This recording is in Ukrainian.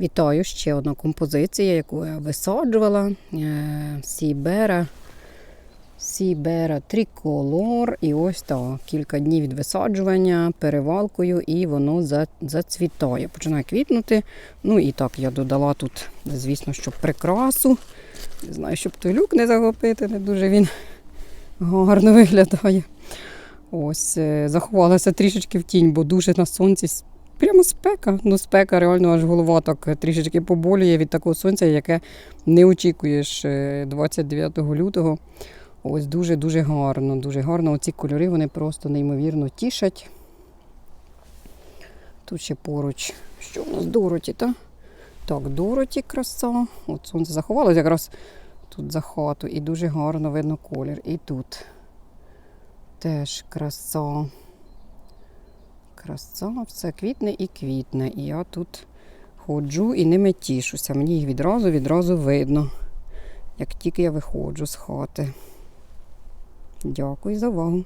Вітаю ще одна композиція, яку я висаджувала. Е, Сібера. Сібера триколор. І ось так. Кілька днів від висаджування, перевалкою, і воно зацвітає. Починає квітнути. Ну і так, я додала тут, звісно, що прикрасу. Не знаю, щоб той люк не загопити, не дуже він гарно виглядає. Ось, е, заховалася трішечки в тінь, бо дуже на сонці прямо спека. Ну, спека, реально аж голова так е, трішечки поболює від такого сонця, яке не очікуєш е, 29 лютого. Ось дуже-дуже гарно, дуже гарно. Оці кольори вони просто неймовірно тішать. Тут ще поруч, що в нас Дороті, та? Так, Дороті краса. От сонце заховалося якраз тут за хату. І дуже гарно видно колір. І тут теж краса. Краса, все квітне і квітне. І я тут ходжу і ними тішуся. Мені їх відразу відразу видно, як тільки я виходжу з хати. Дякую за увагу.